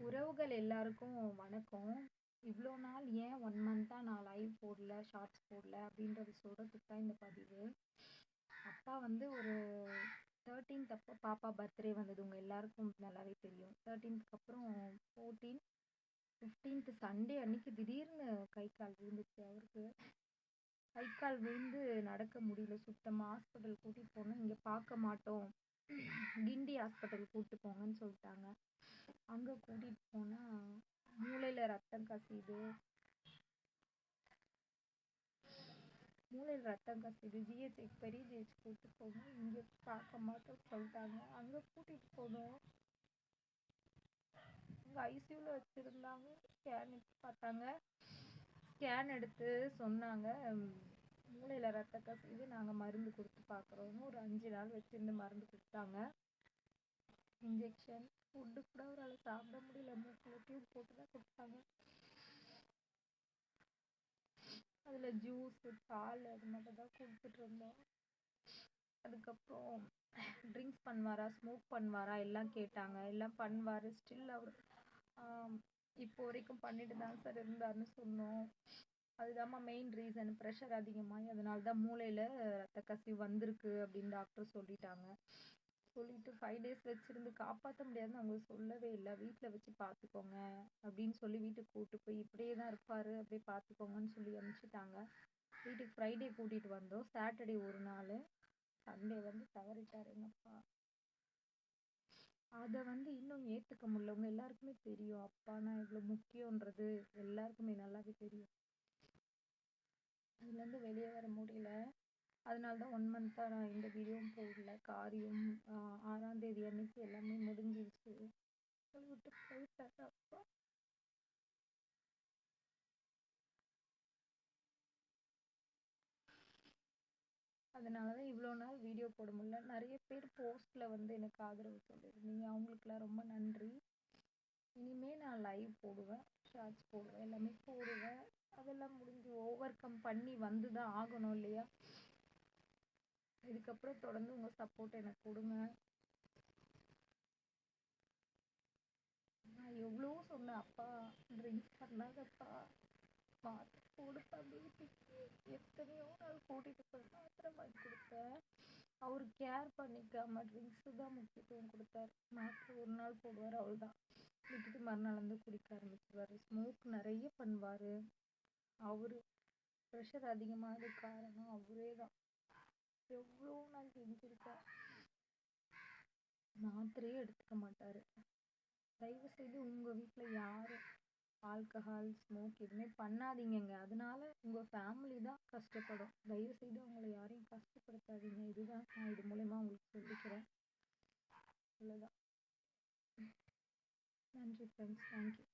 உறவுகள் எல்லாருக்கும் வணக்கம். இவ்வளோ நாள் ஏன் ஒன் மந்த்தாக நான் லைவ் போடல ஷார்ட்ஸ் போடல அப்படின்றது சொல்கிறதுக்கு தான் இந்த பதிவு. அப்பா வந்து ஒரு தேர்ட்டீன்த் அப்போ பாப்பா பர்த்டே வந்தது. உங்கள் எல்லாருக்கும் நல்லாவே தெரியும். தேர்ட்டீன்த்துக்கு அப்புறம் ஃபோர்டீன் ஃபிஃப்டீன்த்து சண்டே அன்னைக்கு திடீர்னு கை கால் விழுந்துச்சு அவருக்கு. கை கால் விழுந்து நடக்க முடியல. சுத்தமாக ஹாஸ்பிட்டல் கூட்டிகிட்டு போனோம் இங்கே பார்க்க மாட்டோம். கிண்டி ஹாஸ்பிட்டல் கூப்பிட்டு போங்கன்னு சொல்லிட்டாங்க. அங்கே கூட்டிகிட்டு போனால் மூளையில் ரத்தம் கசியுது. மூளையில் ரத்தம் கசியுது. ஜிஹெச் பெரிய ஜிஹெச் கூப்பிட்டு போகணும் இங்கே பார்க்க மாட்டோம் சொல்லிட்டாங்க. அங்கே கூட்டிகிட்டு போனோம். இங்கே ஐசியூவில் வச்சுருந்தாங்க. ஸ்கேன் எடுத்து பார்த்தாங்க. ஸ்கேன் எடுத்து சொன்னாங்க. மூளையில் ரத்த கசிவு நாங்கள் மருந்து கொடுத்து பார்க்குறோன்னு ஒரு அஞ்சு நாள் வச்சுருந்து மருந்து கொடுத்தாங்க. இன்ஜெக்ஷன் ஃபுட்டு கூட அவரால் சாப்பிட முடியல. மூக்கில் டியூப் போட்டு தான் கொடுத்தாங்க. அதில் ஜூஸு பால் அது மட்டும் தான் கொடுத்துட்டு இருந்தோம். அதுக்கப்புறம் ட்ரிங்க்ஸ் பண்ணுவாரா ஸ்மோக் பண்ணுவாரா எல்லாம் கேட்டாங்க. எல்லாம் பண்ணுவார். ஸ்டில் அவர் இப்போ வரைக்கும் பண்ணிட்டு தான் சார் இருந்தார்னு சொன்னோம். அதுதாம்மா மெயின் ரீசன் ப்ரெஷர் அதிகமாகி அதனால தான் மூளையில் ரத்த கசிவு வந்திருக்கு அப்படின்னு டாக்டர் சொல்லிட்டாங்க. சொல்லிட்டு ஃபைவ் டேஸ் வச்சுருந்து காப்பாற்ற முடியாதுன்னு அவங்க சொல்லவே இல்லை. வீட்டில் வச்சு பார்த்துக்கோங்க அப்படின்னு சொல்லி வீட்டுக்கு கூப்பிட்டு போய் இப்படியே தான் இருப்பார் அப்படியே பார்த்துக்கோங்கன்னு சொல்லி அனுப்பிச்சிட்டாங்க. வீட்டுக்கு ஃப்ரைடே கூட்டிகிட்டு வந்தோம். சாட்டர்டே ஒரு நாள். சண்டே வந்து தவறிட்டார் எங்கப்பா அதை வந்து இன்னும் ஏற்றுக்க முடியலவங்க எல்லாருக்குமே தெரியும். அப்பானா இவ்வளோ முக்கியன்றது எல்லாருக்குமே நல்லாவே தெரியும். அதுலேருந்து வெளியே வர முடியல. அதனால தான் ஒன் மந்த்தாக நான் எந்த வீடியோவும் போடல. காரியம் ஆறாம் தேதி அன்னைக்கு எல்லாமே முடிஞ்சிருச்சு. விட்டு போயிட்டாரு அப்பா. அதனால தான் இவ்வளோ நாள் வீடியோ போட முடியல. நிறைய பேர் போஸ்ட்டில் வந்து எனக்கு ஆதரவு சொல்லியிருந்தீங்க. அவங்களுக்குலாம் ரொம்ப நன்றி. இனிமேல் நான் லைவ் போடுவேன் ஷார்ட்ஸ் போடுவேன் எல்லாமே போடுவேன் அதெல்லாம் முடிஞ்சு ஓவர் கம் பண்ணி வந்து தான் ஆகணும் இல்லையா? இதுக்கப்புறம் தொடர்ந்து உங்கள் சப்போர்ட் எனக்கு கொடுங்க. நான் எவ்வளோ சொன்னேன் அப்பா ட்ரிங்க்ஸ் பண்ணாதப்பா. மாத்திரை கொடுப்பா பேபிக்கு எத்தனையோ நாள் கூட்டிகிட்டு போய் மாத்திரை வாங்கி கொடுத்தேன். அவர் கேர் பண்ணிக்காம ட்ரிங்க்ஸு தான் முக்கியத்துவம் கொடுத்தாரு. மாத்திரை ஒரு நாள் போடுவார் அவள் தான் விட்டுட்டு மறுநாள் வந்து குடிக்க ஆரம்பிச்சிருவார். ஸ்மோக் நிறைய பண்ணுவார். அவர் ப்ரெஷர் அதிகமானது காரணம் அவரே தான் எவ்வளோ நான் செஞ்சுருக்கேன் மாத்திரையே எடுத்துக்க மாட்டார். தயவு செய்து உங்கள் வீட்டில் யாரும் ஆல்கஹால் ஸ்மோக் எதுவுமே பண்ணாதீங்கங்க. அதனால உங்கள் ஃபேமிலி தான் கஷ்டப்படும். தயவு செய்து அவங்கள யாரையும் கஷ்டப்படுத்தாதீங்க. இதுதான் நான் இது மூலயமா உங்களுக்கு சொல்லிக்கிறேன். அவ்வளோதான் நன்றி ஃப்ரெண்ட்ஸ் தேங்க்யூ